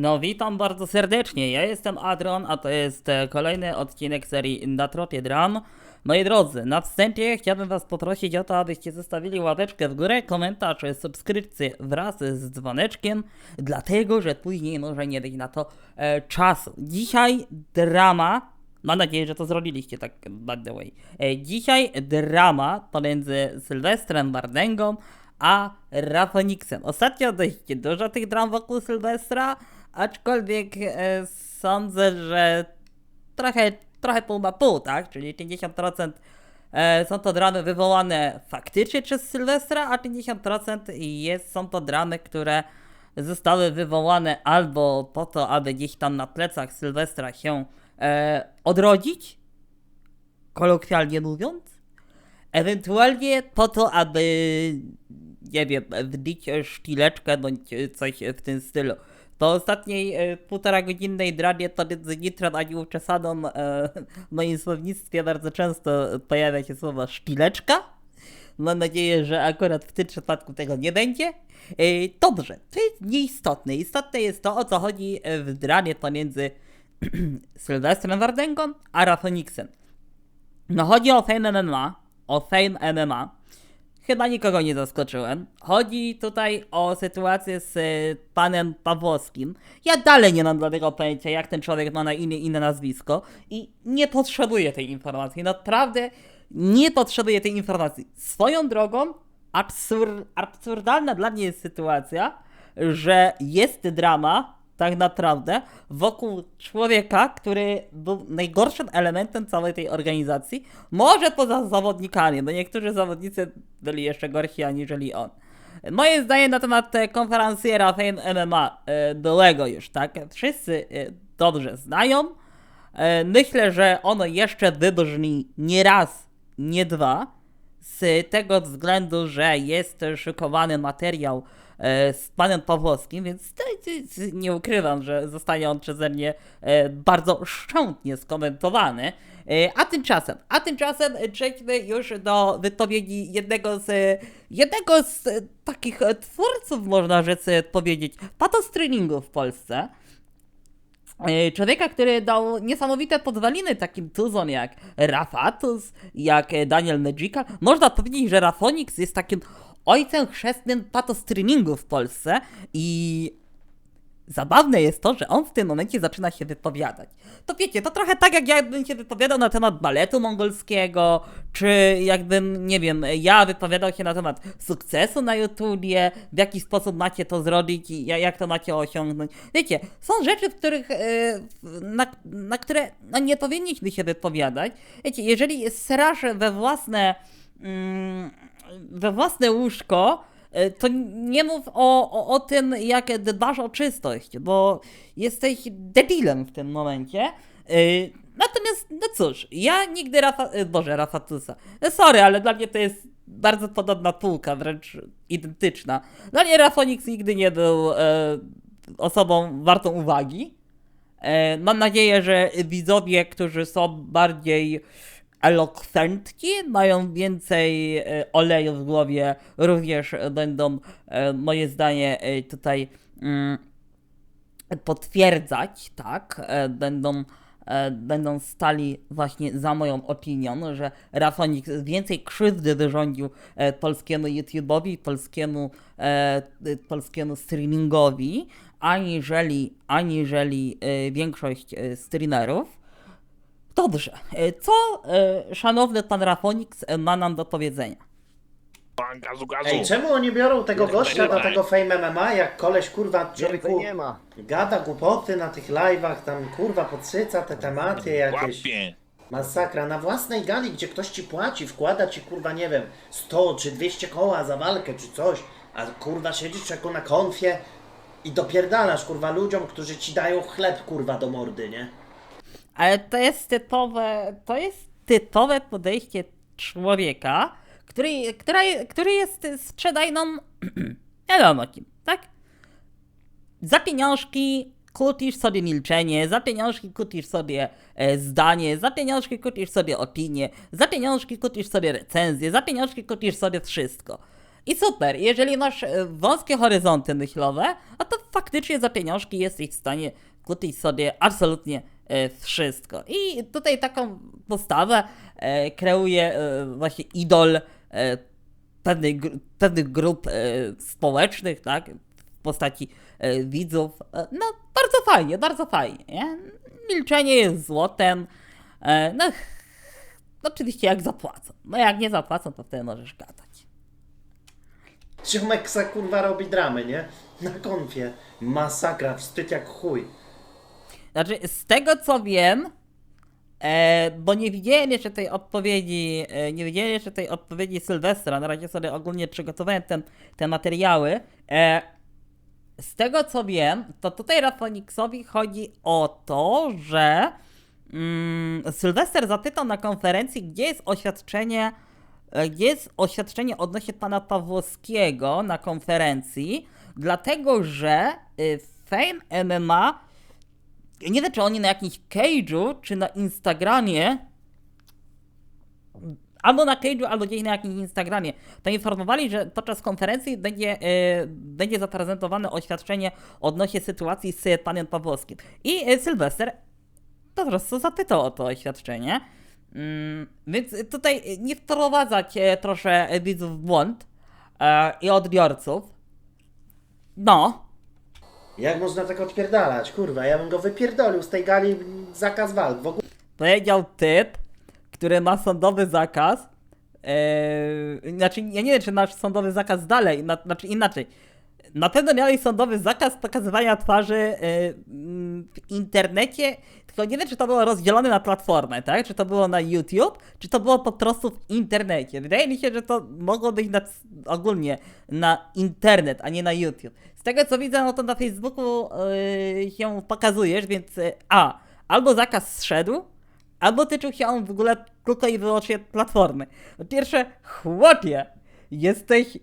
No witam bardzo serdecznie, ja jestem Adron, a to jest e, kolejny odcinek serii Na Tropie Dram. Moi drodzy, na wstępie chciałbym was poprosić o to, abyście zostawili łapeczkę w górę, komentarz, subskrypcję wraz z dzwoneczkiem, dlatego, że później może nie być na to e, czasu. Dzisiaj drama, mam nadzieję, że to zrobiliście tak by the way. E, dzisiaj drama pomiędzy Sylwestrem Bardęgą a Rafoniksem. Ostatnio dość dużo tych dram wokół Sylwestra, aczkolwiek e, sądzę, że trochę, trochę pół na pół, tak? Czyli 50% e, są to dramy wywołane faktycznie przez Sylwestra, a 50% jest, są to dramy, które zostały wywołane albo po to, aby gdzieś tam na plecach Sylwestra się e, odrodzić, kolokwialnie mówiąc, ewentualnie po to, aby nie wiem, wbić szpileczkę bądź coś w tym stylu. Po ostatniej e, półtora godzinnej dramie to między Nitron a Nieuczesaną e, w moim słownictwie bardzo często pojawia się słowo szpileczka. Mam nadzieję, że akurat w tym przypadku tego nie będzie. E, dobrze, to jest nieistotne. Istotne jest to, o co chodzi w dramie pomiędzy Sylwestrem Wardęgą a Rafoniksem. No chodzi o Fame MMA, o Fame MMA. Chyba nikogo nie zaskoczyłem. Chodzi tutaj o sytuację z y, panem Pawłowskim. Ja dalej nie mam dla tego pojęcia, jak ten człowiek ma na imię i na nazwisko i nie potrzebuję tej informacji. Naprawdę nie potrzebuję tej informacji. Swoją drogą, absur absurdalna dla mnie jest sytuacja, że jest drama, tak naprawdę wokół człowieka, który był najgorszym elementem całej tej organizacji, może poza zawodnikami, bo niektórzy zawodnicy byli jeszcze gorsi aniżeli on. Moje zdanie na temat e, konferencjera Fame MMA e, byłego już, tak? Wszyscy e, dobrze znają. Myślę, że ono jeszcze wybrzmi nie raz, nie dwa, z tego względu, że jest szykowany materiał z panem Pawłowskim, więc nie ukrywam, że zostanie on przeze mnie e, bardzo szczętnie skomentowany. E, a tymczasem, a tymczasem przejdźmy już do wypowiedzi jednego z jednego z takich twórców, można rzec powiedzieć, patostreamingu w Polsce. Człowieka, który dał niesamowite podwaliny takim tuzom jak Rafatus, jak Daniel Magical. Można powiedzieć, że Rafonix jest takim ojcem chrzestnym patostreamingu w Polsce i zabawne jest to, że on w tym momencie zaczyna się wypowiadać. To wiecie, to trochę tak jak jakbym się wypowiadał na temat baletu mongolskiego, czy jakbym, nie wiem, ja wypowiadał się na temat sukcesu na YouTubie, w jaki sposób macie to zrobić i jak to macie osiągnąć. Wiecie, są rzeczy, w których, e, na, na które no, nie powinniśmy się wypowiadać. Wiecie, jeżeli srasz we własne... Mm, we własne łóżko, e, to nie mów o, o, o tym, jak dbasz o czystość, bo jesteś debilem w tym momencie. E, natomiast, no cóż, ja nigdy Rafa... E, Boże, Rafatusa. Sorry, ale dla mnie to jest bardzo podobna półka, wręcz identyczna. Dla mnie Rafonix nigdy nie był e, osobą wartą uwagi. E, mam nadzieję, że widzowie, którzy są bardziej elokwentki, mają więcej e, oleju w głowie, również będą e, moje zdanie e, tutaj mm, potwierdzać, tak, będą będą stali właśnie za moją opinią, że Rafonik więcej krzywdy wyrządził polskiemu YouTube'owi, polskiemu, polskiemu streamingowi, aniżeli, aniżeli większość streamerów. Dobrze. E, co e, szanowny pan Rafonix ma nam do powiedzenia? Gazu, gazu. Ej, czemu oni biorą tego gościa do tego Fame MMA, jak koleś kurwa człowieku nie ma. gada głupoty na tych live'ach, tam kurwa podsyca te tematy jakieś. Łapie. Masakra. Na własnej gali, gdzie ktoś ci płaci, wkłada ci kurwa, nie wiem, 100 czy 200 koła za walkę czy coś, a kurwa siedzisz jako na konfie i dopierdalasz kurwa ludziom, którzy ci dają chleb kurwa do mordy, nie? Ale to jest typowe, to jest typowe podejście człowieka, który, która, który jest sprzedajną, wiadomo kim, tak? Za pieniążki kupisz sobie milczenie, za pieniążki kupisz sobie e, zdanie, za pieniążki kupisz sobie opinię, za pieniążki kupisz sobie recenzję, za pieniążki kupisz sobie wszystko. I super, jeżeli masz e, wąskie horyzonty myślowe, a to faktycznie za pieniążki jesteś w stanie kupić sobie absolutnie wszystko. I tutaj taką postawę e, kreuje e, właśnie idol e, pewnych, pewnych grup e, społecznych, tak? W postaci e, widzów. E, no, bardzo fajnie, bardzo fajnie. Nie? Milczenie jest złotem. E, no, oczywiście jak zapłacą. No jak nie zapłacą, to wtedy możesz gadać. Ziomek se kurwa robi dramy, nie? Na konfie. Masakra, wstyd jak chuj. Znaczy, z tego co wiem, e, bo nie widziałem jeszcze tej odpowiedzi, e, nie widziałem jeszcze tej odpowiedzi Sylwestra, na razie sobie ogólnie przygotowałem ten, te materiały. E, z tego co wiem, to tutaj Rafoniksowi chodzi o to, że mm, Sylwester zapytał na konferencji, gdzie jest oświadczenie, e, gdzie jest oświadczenie odnośnie pana Pawłowskiego na konferencji, dlatego że y, Fame MMA nie wiem, czy oni na jakimś cage'u, czy na Instagramie, albo na cage'u, albo gdzieś na jakimś Instagramie, to informowali, że podczas konferencji będzie, e, będzie zaprezentowane oświadczenie odnośnie sytuacji z panem Pawłowskim. I e, Sylwester po prostu zapytał o to oświadczenie. Mm, więc tutaj nie wprowadzać e, trochę widzów w błąd e, i odbiorców. No, Jak można tak odpierdalać? Kurwa, ja bym go wypierdolił z tej gali zakaz walk. W ogóle powiedział typ, który ma sądowy zakaz. Eee, znaczy, ja nie wiem, czy nasz sądowy zakaz dalej, na, znaczy inaczej. Na pewno miałeś sądowy zakaz pokazywania twarzy e, w internecie, tylko nie wiem, czy to było rozdzielone na platformę, tak? Czy to było na YouTube, czy to było po prostu w internecie. Wydaje mi się, że to mogło być na, ogólnie na internet, a nie na YouTube. Z tego co widzę, no to na Facebooku yy, się pokazujesz, więc yy, a, albo zakaz zszedł, albo tyczył się on w ogóle tylko i wyłącznie platformy. Po pierwsze, chłopie, jesteś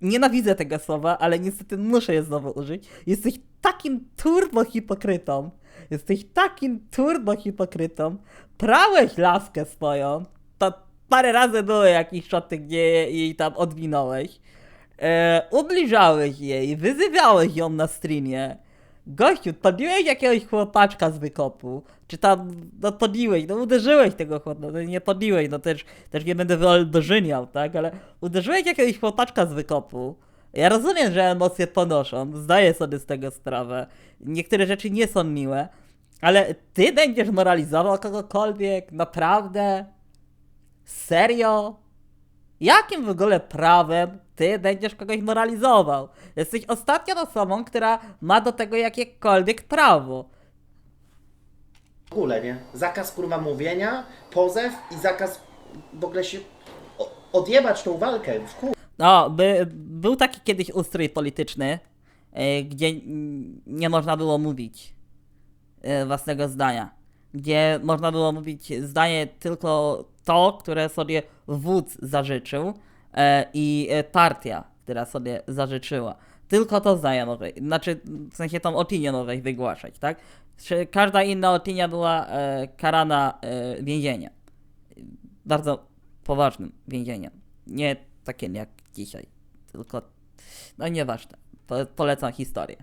nienawidzę tego słowa, ale niestety muszę je znowu użyć. Jesteś takim turbo hipokrytą. Jesteś takim turbo hipokrytą. Prałeś laskę swoją. To parę razy były jakieś szoty, gdzie jej tam odwinąłeś. E, ubliżałeś jej, wyzywałeś ją na streamie. Gościu, podbiłeś jakiegoś chłopaczka z wykopu, czy tam, no podbiłeś, no uderzyłeś tego chłopaka, no nie podbiłeś, no też, też nie będę wyolbrzymiał, tak, ale uderzyłeś jakiegoś chłopaczka z wykopu. Ja rozumiem, że emocje ponoszą, zdaję sobie z tego sprawę. Niektóre rzeczy nie są miłe, ale ty będziesz moralizował kogokolwiek, naprawdę? Serio? Jakim w ogóle prawem ty będziesz kogoś moralizował? Jesteś ostatnią osobą, która ma do tego jakiekolwiek prawo. w ogóle, nie? Zakaz kurwa mówienia, pozew i zakaz w ogóle się o- odjebać tą walkę w chuj. No, by, był taki kiedyś ustrój polityczny, e, gdzie nie można było mówić e, własnego zdania. Gdzie można było mówić zdanie tylko to, które sobie wódz zażyczył e, i partia, która sobie zażyczyła. Tylko to zdanie może, znaczy w sensie tą opinię może wygłaszać, tak? Każda inna opinia była karana więzieniem bardzo poważnym więzieniem. Nie takim jak dzisiaj, tylko no nieważne. Po, polecam historię.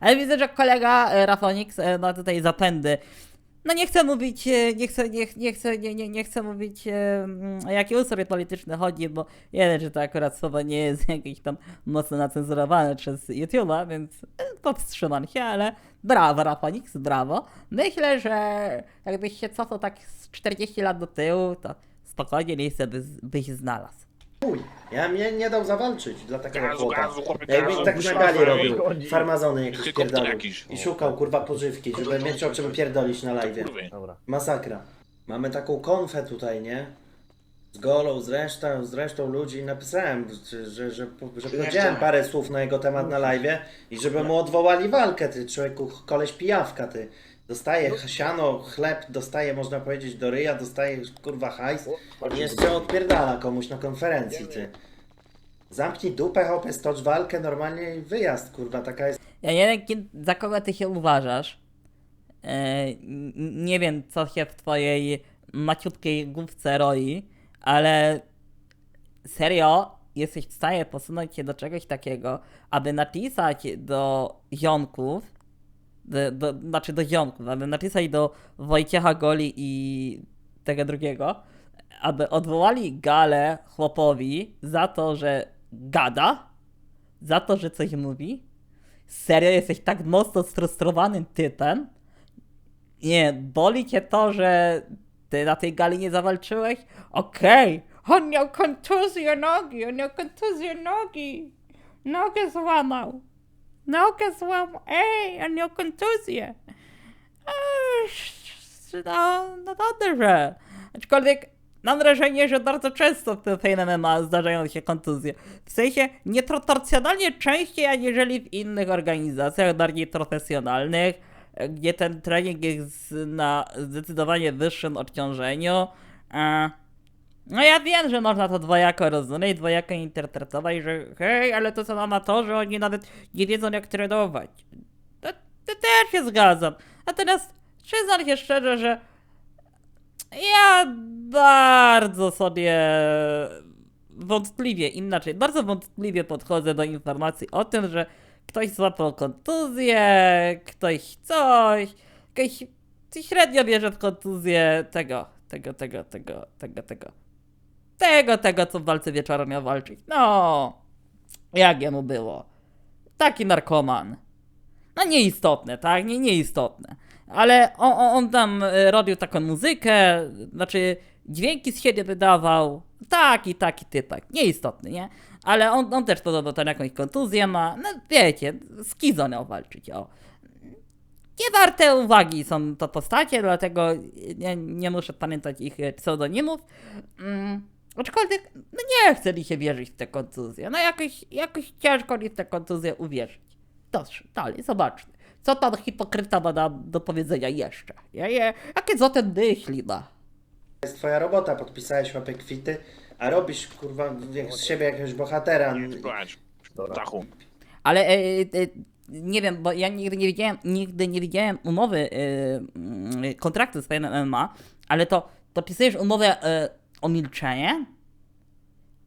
Ale widzę, że kolega e, Rafonix e, ma tutaj zapędy. No nie chcę mówić, e, nie chcę, nie, nie chcę, nie, nie, nie chcę mówić mm, o jaki ustrój polityczny chodzi, bo wiem, że to akurat słowo nie jest jakieś tam mocno nacenzurowane przez YouTube'a, więc powstrzymam się, ale brawo Rafonix, brawo. Myślę, że jakbyś się cofał tak z 40 lat do tyłu, to spokojnie miejsce by, byś znalazł. Chuj. Ja mnie nie dał zawalczyć dla takiego Gazu, chłopa. gazu, chłopie, Jakby gazu, tak na gali robił, chodzi. farmazony jakieś Helikopter pierdolił. jakiś. I szukał kurwa pożywki, żeby mieć o czym pierdolić na live. Kurwy. Dobra. Masakra. Mamy taką konfę tutaj, nie? Z Golą, z resztą, z resztą ludzi napisałem, że, że, że, że powiedziałem parę słów na jego temat na live i żeby mu odwołali walkę, ty człowieku, koleś pijawka, ty. Dostaje siano, chleb, dostaje, można powiedzieć, do ryja, dostaje kurwa hajs i jeszcze odpierdala komuś na konferencji, ty. Zamknij dupę, hopę, stocz walkę, normalnie i wyjazd, kurwa, taka jest Ja nie wiem, za kogo ty się uważasz. E, n- nie wiem, co się w twojej maciutkiej główce roi, ale serio, jesteś w stanie posunąć się do czegoś takiego, aby napisać do ziomków, do, do, znaczy do ziomków, aby napisać do Wojciecha Goli i tego drugiego, aby odwołali Galę chłopowi za to, że gada, za to, że coś mówi? Serio, jesteś tak mocno sfrustrowanym typem? Nie, boli cię to, że ty na tej gali nie zawalczyłeś? Okej, on miał kontuzję nogi, on miał kontuzję nogi. Nogę złamał. Nogę złamał, ej, on miał kontuzję. Eee, No, no dobrze. Aczkolwiek mam wrażenie, że bardzo często w Fame MMA zdarzają się kontuzje. W sensie nieproporcjonalnie częściej, aniżeli w innych organizacjach bardziej profesjonalnych, gdzie ten trening jest na zdecydowanie wyższym odciążeniu. E, No ja wiem, że można to dwojako rozumieć, dwojako interpretować, że hej, ale to są amatorzy, oni nawet nie wiedzą jak trenować. To, to też się zgadzam. Natomiast przyznam się szczerze, że ja bardzo sobie wątpliwie, inaczej, bardzo wątpliwie podchodzę do informacji o tym, że ktoś złapał kontuzję, ktoś coś, ktoś średnio bierze w kontuzję tego, tego, tego, tego, tego, tego, tego, tego, co w walce wieczoru miał walczyć. No, jak jemu było. Taki narkoman. No nieistotne, tak? Nie, nieistotne. Ale on, on, tam e, robił taką muzykę, znaczy dźwięki z siebie wydawał. Taki, taki typek. Nieistotny, nie? Ale on, on też podobno tam jakąś kontuzję ma. No wiecie, skizo miał walczyć, o. Nie warte uwagi są to postacie, dlatego nie, nie muszę pamiętać ich pseudonimów. Mm, aczkolwiek, no nie chce mi się wierzyć w te kontuzje. No jakoś, jakoś ciężko mi w te kontuzje uwierzyć. Dobrze, dalej, zobaczmy. Co pan hipokryta ma nam do powiedzenia jeszcze? Ja, ja, jakie zatem myśli ma? To jest twoja robota, podpisałeś łapy kwity, a robisz kurwa jak z siebie jakiegoś bohatera. Ale e, e, nie wiem, bo ja nigdy nie widziałem, nigdy nie widziałem umowy, e, kontraktu z MMA, ale to podpisujesz umowę e, o milczenie?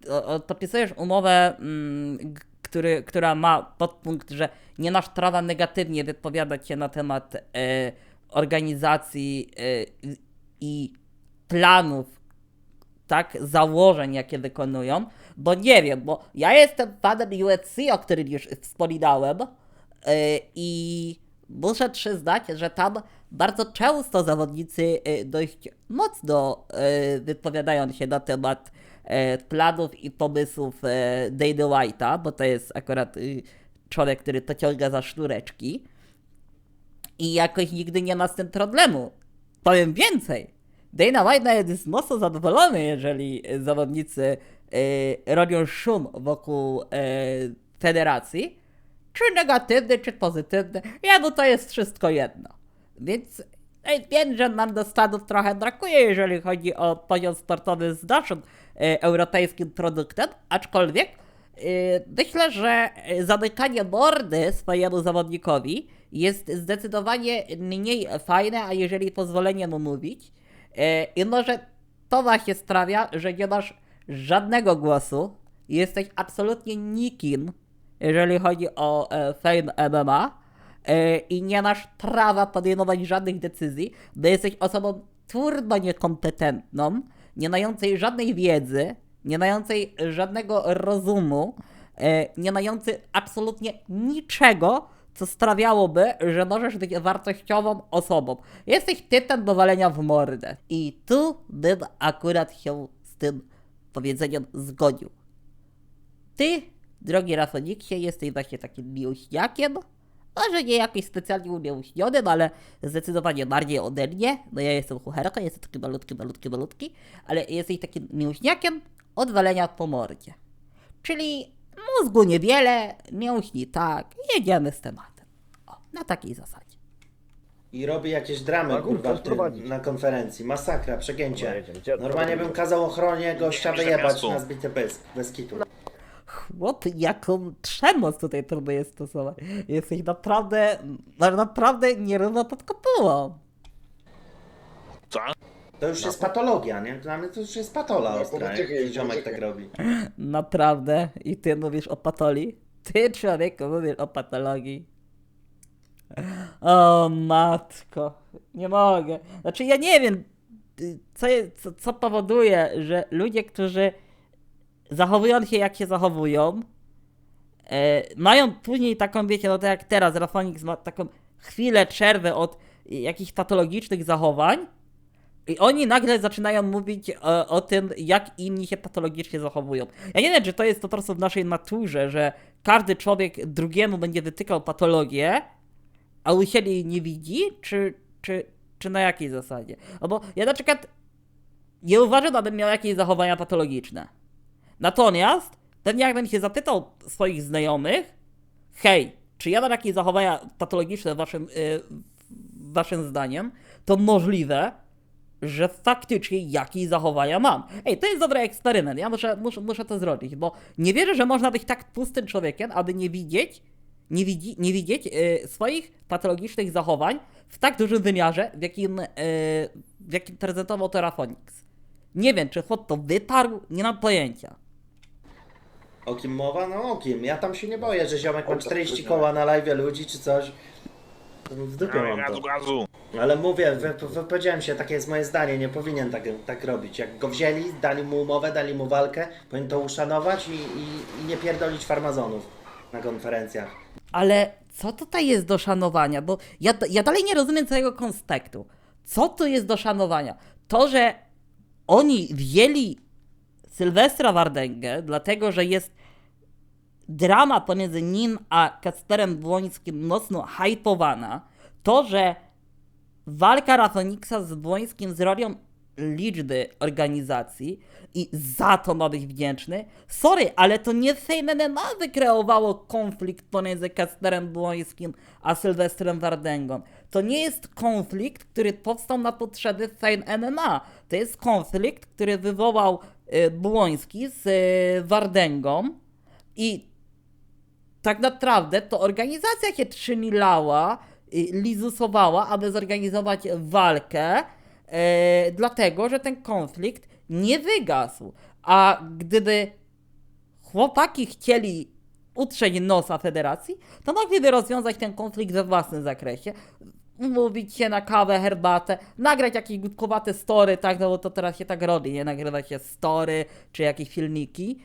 To, podpisujesz umowę, mm, który, która ma podpunkt, że nie masz prawa negatywnie wypowiadać się na temat e, organizacji e, i- planów tak, założeń, jakie wykonują, bo nie wiem, bo ja jestem fanem UFC, o którym już wspominałem yy, i muszę przyznać, że tam bardzo często zawodnicy yy, dość mocno yy, wypowiadają się na temat yy, planów i pomysłów Dana White'a, bo to jest akurat człowiek, który to ciąga za sznureczki i jakoś nigdy nie ma z tym problemu. Powiem więcej. Dana White jest mocno zadowolony, jeżeli zawodnicy robią szum wokół federacji. Czy negatywny, czy pozytywny. Jemu to jest wszystko jedno. Więc e, wiem, że nam do Stanów trochę brakuje, jeżeli chodzi o poziom sportowy z naszym e, europejskim produktem, aczkolwiek e, myślę, że e, zamykanie mordy swojemu zawodnikowi jest zdecydowanie mniej fajne, a jeżeli pozwolenie mu mówić. E, I może to właśnie sprawia, że nie masz żadnego głosu. Jesteś absolutnie nikim, jeżeli chodzi o e, Fame MMA. E, I nie masz prawa podejmować żadnych decyzji, bo jesteś osobą turbo niekompetentną, nie mającej żadnej wiedzy, nie mającej żadnego rozumu, e, nie mający absolutnie niczego, co sprawiałoby, że możesz być wartościową osobą. Jesteś typem do walenia w mordę. I tu bym akurat się z tym powiedzeniem zgodził. Ty, drogi Rafoniksie, jesteś właśnie takim miłośniakiem. Może nie jakoś specjalnie umięśnionym, ale zdecydowanie bardziej ode mnie. No ja jestem chucherką, jestem taki malutki, malutki, malutki, ale jesteś takim miłośniakiem od walenia po mordzie. Czyli mózgu niewiele, mięśni tak, jedziemy z tematem. O, na takiej zasadzie. I robi jakieś dramy kurwa w chcesz tym, prowadzić? na konferencji. Masakra, przegięcie. Dobra, jedziemy. Gdzie- Normalnie bym kazał ochronie gościa wyjebać na zbity bez, bez kitu. Chłop, jaką przemoc tutaj próbuje stosować. Jesteś naprawdę, no, naprawdę nierówno pod kopułą. Co? To już jest patologia, nie? Dla mnie to już jest patola No, ostra, poczekaj, jak poczekaj. tak robi. Naprawdę? I ty mówisz o patolii? Ty, człowieku, mówisz o patologii. O matko, nie mogę. Znaczy ja nie wiem, y, co, je, co, co powoduje, że ludzie, którzy zachowują się jak się zachowują, e, mają później taką, wiecie, no tak jak teraz, Rafonix ma taką chwilę przerwy od jakichś patologicznych zachowań i oni nagle zaczynają mówić o, o tym, jak inni się patologicznie zachowują. Ja nie wiem, czy to jest po prostu w naszej naturze, że każdy człowiek drugiemu będzie wytykał patologię, a u siebie jej nie widzi, czy, czy, czy na jakiej zasadzie? No bo ja na przykład nie uważam, abym miał jakieś zachowania patologiczne. Natomiast pewnie jakbym się zapytał swoich znajomych, hej, czy ja mam jakieś zachowania patologiczne waszym, y, waszym zdaniem, to możliwe, że faktycznie jakieś zachowania mam. Ej, to jest dobry eksperyment, ja muszę, muszę, muszę to zrobić, bo nie wierzę, że można być tak pustym człowiekiem, aby nie widzieć, nie, widzi, nie widzieć y, swoich patologicznych zachowań w tak dużym wymiarze, w jakim, y, w jakim prezentował to Rafonix. Nie wiem, czy chłop to wyparł, nie mam pojęcia. O kim mowa? No o kim? Ja tam się nie boję, że ziomek ma O to 40 chodzi. koła na live ludzi czy coś. W dupie mam to. gazu. Ale mówię, wy- wypowiedziałem się, takie jest moje zdanie, nie powinien tak, tak robić. Jak go wzięli, dali mu umowę, dali mu walkę, powinien to uszanować i, i, i nie pierdolić farmazonów na konferencjach. Ale co tutaj jest do szanowania? Bo ja, ja dalej nie rozumiem całego konspektu. Co tu jest do szanowania? To, że oni wzięli Sylwestra Wardęgę, dlatego że jest drama pomiędzy nim a Kasperem Błońskim mocno hypowana, to, że walka Rafoniksa z Błońskim zrobią liczby organizacji i za to ma być wdzięczny. Sorry, ale to nie Fame MMA wykreowało konflikt pomiędzy Kasperem Błońskim a Sylwestrem Wardęgą. To nie jest konflikt, który powstał na potrzeby Fame MMA. To jest konflikt, który wywołał y, Błoński z y, Wardęgą i tak naprawdę to organizacja się trzymilała, y, lizusowała, aby zorganizować walkę, e, dlatego że ten konflikt nie wygasł. A gdyby chłopaki chcieli utrzeć nosa federacji, to mogliby rozwiązać ten konflikt we własnym zakresie. Umówić się na kawę, herbatę, nagrać jakieś głupkowate story, tak, no bo to teraz się tak robi, nie? Nagrywa się story, czy jakieś filmiki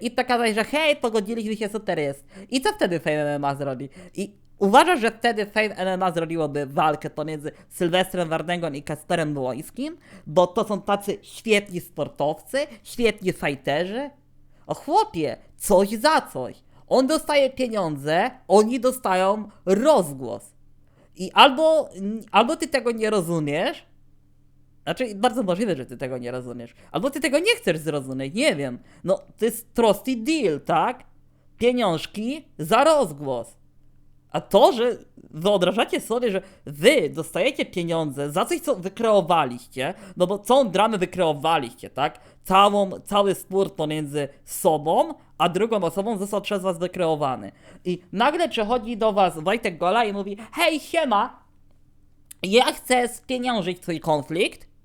i pokazać, że hej, pogodziliśmy się, super jest. I co wtedy Fame MMA zrobi? I uważasz, że wtedy Fame MMA zrobiłoby walkę pomiędzy Sylwestrem Wardęgą i Kasperem Błońskim? Bo to są tacy świetni sportowcy, świetni fajterzy? O chłopie, coś za coś. On dostaje pieniądze, oni dostają rozgłos. I albo, albo ty tego nie rozumiesz, znaczy bardzo możliwe, że ty tego nie rozumiesz, albo ty tego nie chcesz zrozumieć, nie wiem. No, to jest prosty deal, tak? Pieniążki za rozgłos. A to, że wyobrażacie sobie, że wy dostajecie pieniądze za coś, co wykreowaliście, no bo całą dramę wykreowaliście, tak? Całą, cały spór pomiędzy sobą, a drugą osobą został przez was wykreowany. I nagle przychodzi do was Wojtek Gola i mówi, hej, siema, ja chcę spieniążyć twój konflikt,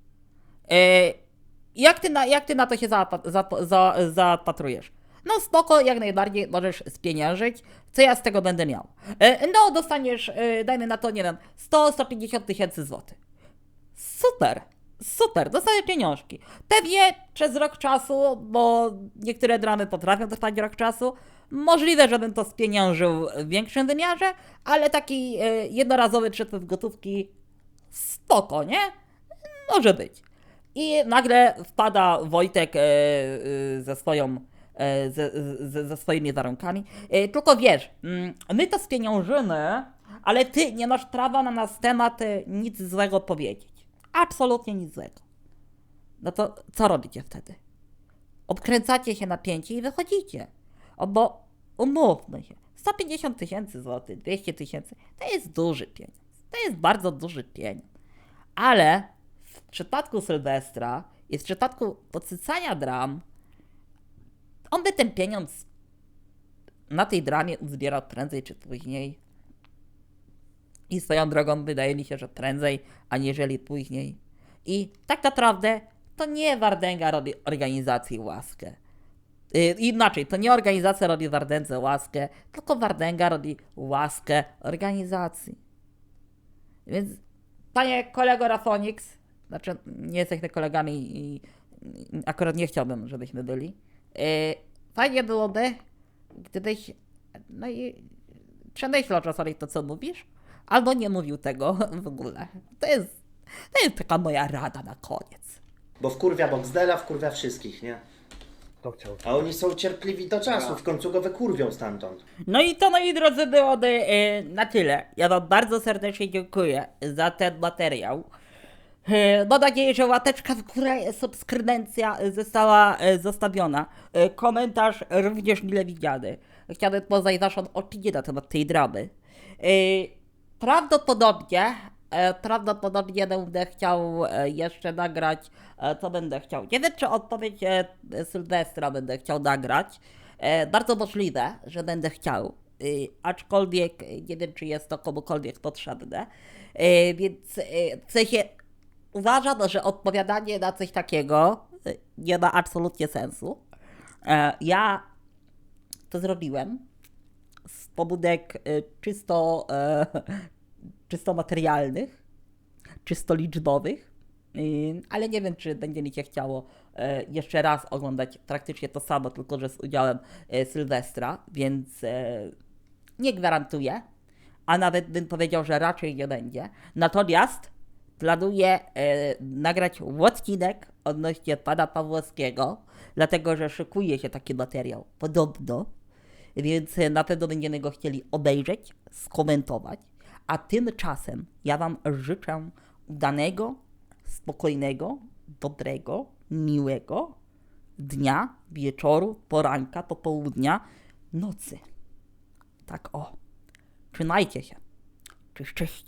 jak, ty na, jak ty na to się zapa- zap- za, zapatrujesz? No spoko, jak najbardziej możesz spieniężyć. Co ja z tego będę miał? E, no, dostaniesz, e, dajmy na to, nie wiem, 100-150 tysięcy złotych. Super, super, dostaniesz pieniążki. Pewnie przez rok czasu, bo niektóre dramy potrafią trwać rok czasu, możliwe, żebym to spieniężył w większym wymiarze, ale taki e, jednorazowy przepływ gotówki spoko, nie? Może być. I nagle wpada Wojtek e, e, ze swoją. E, ze, ze, ze swoimi warunkami. Tylko wiesz, mm, my to spieniążymy, ale ty nie masz prawa na nasz temat nic złego powiedzieć. Absolutnie nic złego. No to co robicie wtedy? Obkręcacie się na pięcie i wychodzicie. O, bo umówmy się. 150 tysięcy złotych, 200 tysięcy to jest duży pieniądz. To jest bardzo duży pieniądz. Ale przypadku Sylwestra i w przypadku podsycania dram, on by ten pieniądz na tej dramie uzbierał prędzej czy później. I swoją drogą wydaje mi się, że prędzej, aniżeli później. I tak naprawdę to nie Wardęga robi organizacji łaskę. Yy, inaczej, to nie organizacja robi Wardędze łaskę, tylko Wardęga robi łaskę organizacji. Więc, panie kolego Rafonix, znaczy nie jesteśmy kolegami i, i akurat nie chciałbym, żebyśmy byli. Yy, fajnie byłoby, gdybyś, no i przemyślał czasami to, co mówisz, albo nie mówił tego w ogóle. To jest, to jest taka moja rada na koniec. Bo wkurwia Boxdela, wkurwia wszystkich, nie? To chciał. A oni są cierpliwi do czasu, w końcu go wykurwią stamtąd. No i to, moi drodzy, byłoby e, na tyle. Ja Wam bardzo serdecznie dziękuję za ten materiał. E, Mam nadzieję, że łateczka w górę, subskrybencja została e, zostawiona. E, Komentarz również mile widziany. Chciałbym poznać Waszą opinię na temat tej dramy. E, Prawdopodobnie, e, prawdopodobnie będę chciał e, jeszcze nagrać, e, co będę chciał. Nie wiem, czy odpowiedź e, Sylwestra będę chciał nagrać. E, Bardzo możliwe, że będę chciał, aczkolwiek nie wiem, czy jest to komukolwiek potrzebne. E, Więc e, w sensie uważam, że odpowiadanie na coś takiego y, nie ma absolutnie sensu. E, Ja to zrobiłem z pobudek y, czysto, e, czysto materialnych, czysto liczbowych, y, ale nie wiem, czy będzie mi się chciało e, jeszcze raz oglądać praktycznie to samo, tylko że z udziałem Sylwestra, więc nie gwarantuję, a nawet bym powiedział, że raczej nie będzie. Natomiast planuję e, nagrać odcinek odnośnie pana Pawłowskiego, dlatego że szykuje się taki materiał, podobno, więc e, na pewno będziemy go chcieli obejrzeć, skomentować, a tymczasem ja Wam życzę udanego, spokojnego, dobrego, miłego dnia, wieczoru, poranka, popołudnia, nocy. Tak o. Trzymajcie się. Cześć, cześć.